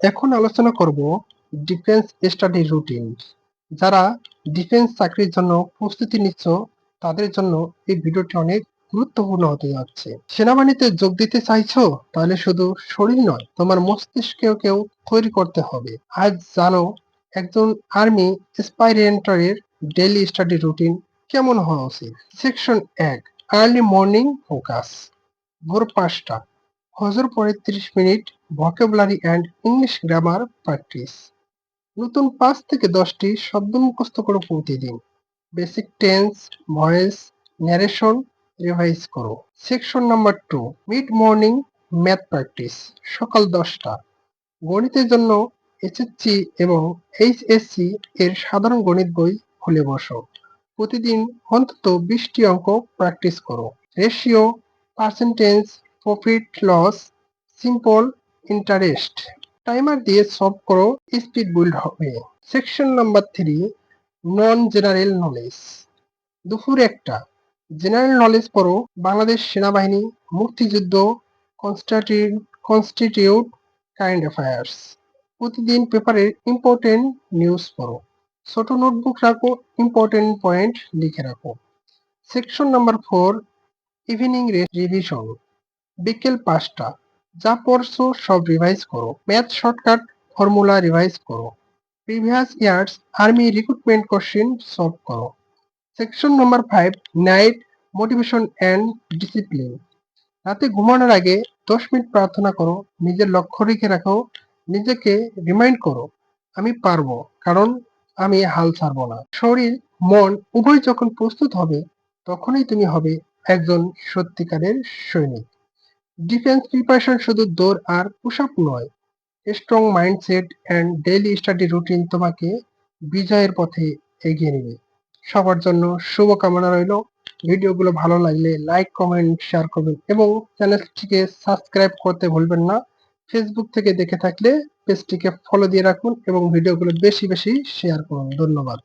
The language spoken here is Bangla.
এখন আলোচনা করব ডিফেন্স স্টাডি রুটিন যারা ডিফেন্স চাকরির জন্য প্রস্তুতি নিচ্ছ, তাদের জন্য এই ভিডিওটি অনেক গুরুত্বপূর্ণ হতে যাচ্ছে। সেনাবাহিনীতে যোগ দিতে চাইছো, তাহলে শুধু শরীর নয়, তোমার মস্তিষ্কেও কেউ তৈরি করতে হবে। আজ জানো, একজন আর্মি স্পাইরেন্টারের ডেইলি স্টাডি রুটিন কেমন হওয়া উচিত? সেকশন এক আর্লি মর্নিং ফোকাস ভোর পাঁচটা। হজর পরে ত্রিশ minute vocabulary and English grammar practice নতুন পাঁচ থেকে দশটি শব্দ মুখস্থ করো প্রতিদিন। Basic tense voice narration revise করো। Section number two mid morning math practice সকাল দশটা। গণিতের জন্য এসএসসি এবং এইচএসসি এর সাধারণ গণিত বই খুলে বসো। প্রতিদিন অন্তত বিশটি অঙ্ক প্র্যাকটিস করো। Ratio percentage profit loss simple interest timer দিয়ে সলভ করো স্পিড বিল্ড হবে। Section number three non general knowledge দুপুর একটা। জেনারেল নলেজ পড়ো, বাংলাদেশ সেনাবাহিনী, মুক্তিযুদ্ধ কনস্টিটিউট কারেন্ট অ্যাফেয়ার্স প্রতিদিন পেপারের ইম্পর্টেন্ট নিউজ পড়ো। ছোট নোটবুক রাখো ইম্পর্টেন্ট পয়েন্ট লিখে রাখো। Section number four evening revision বিকেল পাঁচটা। যা পড়ছো সব রিভাইজ করো। ম্যাথ শর্টকাট ফর্মুলা রিভাইজ করো। Previous years army recruitment question solve করো। Section number five night motivation and discipline রাতে ঘুমানোর আগে দশ মিনিট প্রার্থনা করো। নিজের লক্ষ্য রেখে রাখো। নিজেকে রিমাইন্ড করো, আমি পারব। কারণ আমি হাল ছাড়বো না। শরীর, মন উভয় যখন প্রস্তুত হবে, তখনই তুমি হবে একজন সত্যিকারের সৈনিক। ডিফেন্স প্রিপারেশন শুধু দৌড় আর পুশ আপ নয় strong mindset and daily study routine তোমাকে বিজয়ের পথে এগিয়ে নেবে। সবার জন্য শুভকামনা রইল। ভিডিওগুলো ভালো লাগলে লাইক কমেন্ট শেয়ার করবেন এবং চ্যানেলটিকে সাবস্ক্রাইব করতে ভুলবেন না। ফেসবুক থেকে দেখে থাকলে পেজটিকে ফলো দিয়ে রাখুন এবং ভিডিওগুলো বেশি বেশি শেয়ার করুন। ধন্যবাদ।